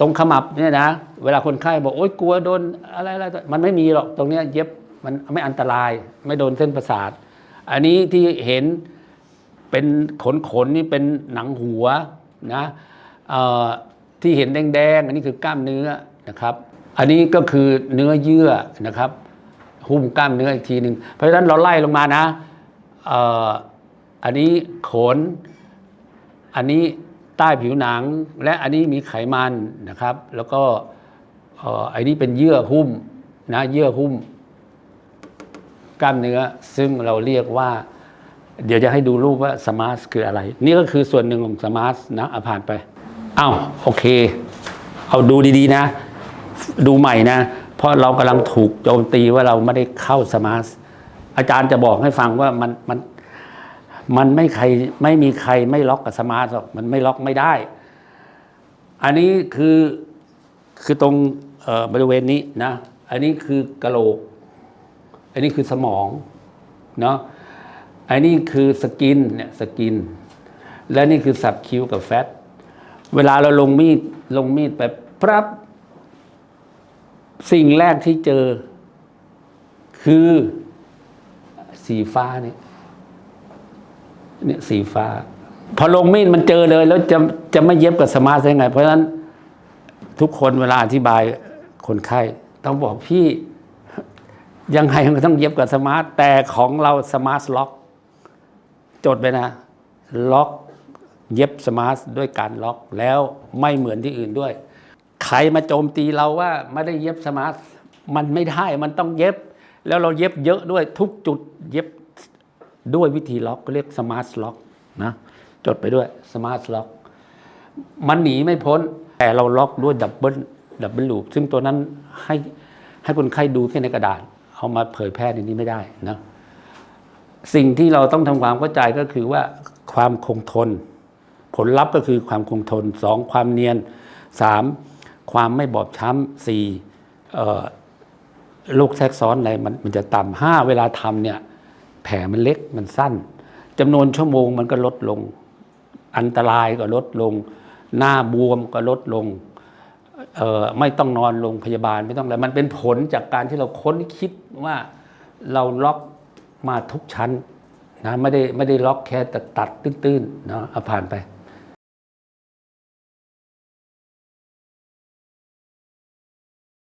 ตรงขมับเนี่ยนะ เวลาคนไข้บอกโอ๊ยกลัวโดนอะไรอะไรมันไม่มีหรอกตรงเนี้ยเย็บมันไม่อันตราย ไม่โดนเส้นประสาท อันนี้ที่เห็นเป็นขนขนนี่เป็นหนังหัวนะที่เห็นแดงๆอันนี้คือกล้ามเนื้อนะครับ อันนี้ก็คือเนื้อเยื่อนะครับหุ้มกล้ามเนื้ออีกทีหนึ่งเพราะฉะนั้นเราไล่ลงมานะอออันนี้ขน อันนี้ ใต้ผิวหนัง และอันนี้มีไขมันนะครับ แล้วก็อันนี้เป็นเยื่อหุ้มนะเยื่อหุ้ม กล้ามเนื้อซึ่งเราเรียกว่า เดี๋ยวจะให้ดูรูปว่าสมาร์ทคืออะไร นี่ก็คือส่วนหนึ่งของสมาร์ทนะอาผ่านไปอ้าวโอเค เอาดูดีๆนะ ดูใหม่นะ เพราะเรากำลังถูกโจมตีว่าเราไม่ได้เข้าสมาร์ทอาจารย์จะบอกให้ฟังว่ามันมัน มันไม่ใครไม่มีใครไม่ล็อกกับสมาร์ทหรอกมันไม่ล็อกไม่ได้ อันนี้คือคือตรงบริเวณนี้นะ อันนี้คือกระโหลก อันนี้คือสมองเนาะอันนี้คือสกินเนี่ยสกิน และนี่คือสับคิ้วกับแฟตเวลาเราลงมีดลงมีดไปปรับ สิ่งแรกที่เจอ คือสีฟ้าเนี่ย เนี่ยสีฟ้า พอลงมีดมันเจอเลย แล้วจะจะไม่เย็บกับสมาร์ทได้ไง เพราะฉะนั้นทุกคนเวลาอธิบายคนไข้ต้องบอกพี่ยังไงมันต้องเย็บกับสมาร์ทแต่ของเราสมาร์ทล็อก จดไปนะ ล็อกเย็บสมาร์ทด้วยการล็อกแล้วไม่เหมือนที่อื่นด้วย ใครมาโจมตีเราว่าไม่ได้เย็บสมาร์ทมันไม่ได้มันต้องเย็บ แล้วเราเย็บเยอะด้วยทุกจุดเย็บ ด้วยวิธีล็อกก็เรียกสมาร์ทล็อกนะจดไปด้วยสมาร์ทล็อกมันหนีไม่พ้น แต่เราล็อกด้วยดับเบิลดับเบิลลูปซึ่งตัวนั้นให้ให้คนไข้ดูแค่ในกระดาษ เอามาเผยแพร่ในนี้ไม่ได้นะสิ่งที่เราต้องทำความเข้าใจก็คือว่าความคงทน ผลลัพธ์ก็คือความคงทนสองความเนียนสามความไม่บอบช้ำสี่โรคแทรกซ้อนอะไรมันมันจะต่ำห้าเวลาทำเนี่ย แผลมันเล็กมันสั้นจำนวนชั่วโมงมันก็ลดลง อันตรายก็ลดลง หน้าบวมก็ลดลงไม่ต้องนอนโรงพยาบาลไม่ต้องอะไรมันเป็นผลจากการที่เราค้นคิดว่าเราล็อกมาทุกชั้นนะไม่ได้ไม่ได้ล็อกแค่ตัดตัดตื้นๆเนาะเอาผ่านไป